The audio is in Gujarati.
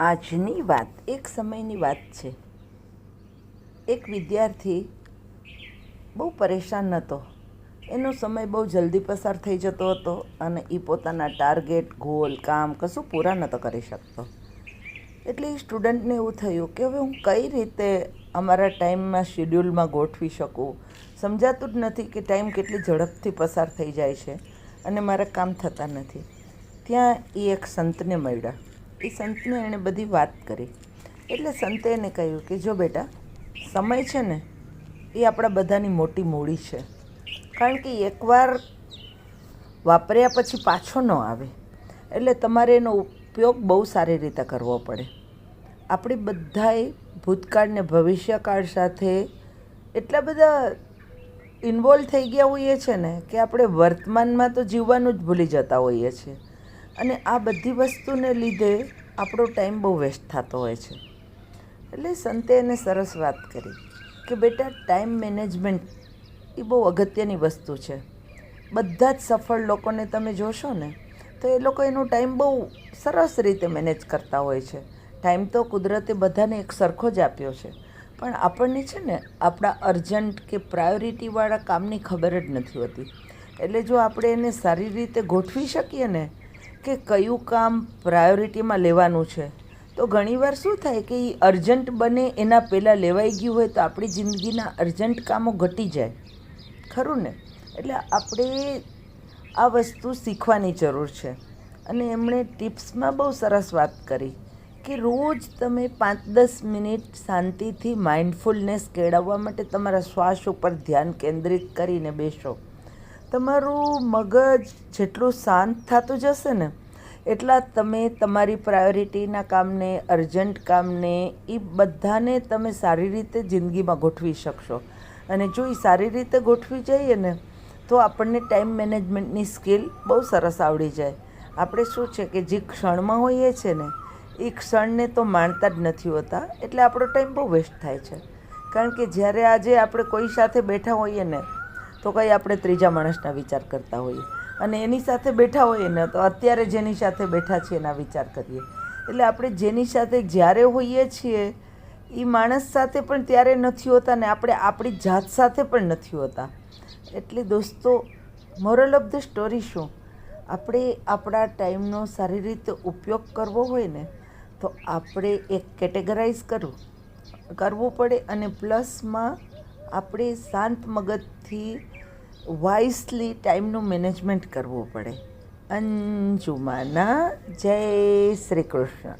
આજની વાત એક સમયની વાત છે. એક વિદ્યાર્થી બહુ પરેશાન હતો. એનો સમય બહુ જલ્દી પસાર થઈ જતો હતો અને એ પોતાના ટાર્ગેટ, ગોલ, કામ કશું પૂરા નહોતો કરી શકતો. એટલે એ સ્ટુડન્ટને એવું થયું કે હવે હું કઈ રીતે અમારા ટાઈમમાં શેડ્યુલમાં ગોઠવી શકું? સમજાતું જ નથી કે ટાઈમ કેટલી ઝડપથી પસાર થઈ જાય છે અને મારા કામ થતા નથી. ત્યાં એ એક સંતને મળ્યા. એ સંતને એણે બધી વાત કરી. એટલે સંતે એને કહ્યું કે, જો બેટા, સમય છે ને, એ આપણા બધાની મોટી મૂડી છે. કારણ કે એકવાર વાપર્યા પછી પાછો ન આવે. એટલે તમારે એનો ઉપયોગ બહુ સારી રીતે કરવો પડે. આપણે બધાએ ભૂતકાળને ભવિષ્યકાળ સાથે એટલા બધા ઇન્વોલ્વ થઈ ગયા હોઈએ છે ને, કે આપણે વર્તમાનમાં તો જીવવાનું જ ભૂલી જતા હોઈએ છીએ. અને આ બધી વસ્તુને લીધે આપણો ટાઈમ બહુ વેસ્ટ થતો હોય છે. એટલે સંતે એને સરસ વાત કરી કે બેટા, ટાઈમ મેનેજમેન્ટ એ બહુ અગત્યની વસ્તુ છે. બધા જ સફળ લોકોને તમે જોશો ને, તો એ લોકો એનો ટાઈમ બહુ સરસ રીતે મેનેજ કરતા હોય છે. ટાઈમ તો કુદરતે બધાને એક સરખો જ આપ્યો છે. પણ આપણને છે ને, આપણા અર્જન્ટ કે પ્રાયોરિટીવાળા કામની ખબર જ નથી હોતી. એટલે જો આપણે એને સારી રીતે ગોઠવી શકીએ ને કે કયું કામ પ્રાયોરિટીમાં લેવાનું છે? તો ઘણીવાર શું થાય કે એ અર્જન્ટ બને, એના પહેલાં લેવાઈ ગયું હોય તો આપણી જિંદગીના અર્જન્ટ કામો ઘટી જાય. ખરું ને? એટલે આપણે આ વસ્તુ શીખવાની જરૂર છે. અને એમણે ટિપ્સમાં બહુ સરસ વાત કરી કે રોજ તમે પાંચ દસ મિનિટ શાંતિથી માઇન્ડફુલનેસ કેળવવા માટે તમારા શ્વાસ ઉપર ધ્યાન કેન્દ્રિત કરીને બેસો. તમારું મગજ જેટલું શાંત થતું જશે ને, એટલા તમે તમારી પ્રાયોરિટીના કામને અર્જન્ટ કામને એ બધાને તમે સારી રીતે જિંદગીમાં ગોઠવી શકશો. અને જો એ સારી રીતે ગોઠવી જઈએ ને, તો આપણને ટાઈમ મેનેજમેન્ટની સ્કિલ બહુ સરસ આવડી જાય. આપણે શું છે કે જે ક્ષણમાં હોઈએ છીએ ને એ ક્ષણને તો માણતા જ નથી હોતા, એટલે આપણો ટાઈમ બહુ વેસ્ટ થાય છે. કારણ કે જ્યારે આજે આપણે કોઈ સાથે બેઠા હોઈએ ને તો કંઈ આપણે ત્રીજા માણસના વિચાર કરતા હોઈએ. અને એની સાથે બેઠા હોઈએ ને, તો અત્યારે જેની સાથે બેઠા છીએ એના વિચાર કરીએ. એટલે આપણે જેની સાથે જ્યારે હોઈએ છીએ એ માણસ સાથે પણ ત્યારે નથી હોતા ને આપણે આપણી જાત સાથે પણ નથી હોતા. એટલે દોસ્તો મોરલ ઓફ ધ સ્ટોરી શું? આપણે આપણા ટાઈમનો સારી રીતે ઉપયોગ કરવો હોય ને, તો આપણે એક કેટેગરાઇઝ કરવું. કરવું પડે અને પ્લસમાં આપણે શાંત મગજથી વાઇસલી ટાઈમનું મેનેજમેન્ટ કરવું પડે. અંજુમાના જય શ્રી કૃષ્ણ.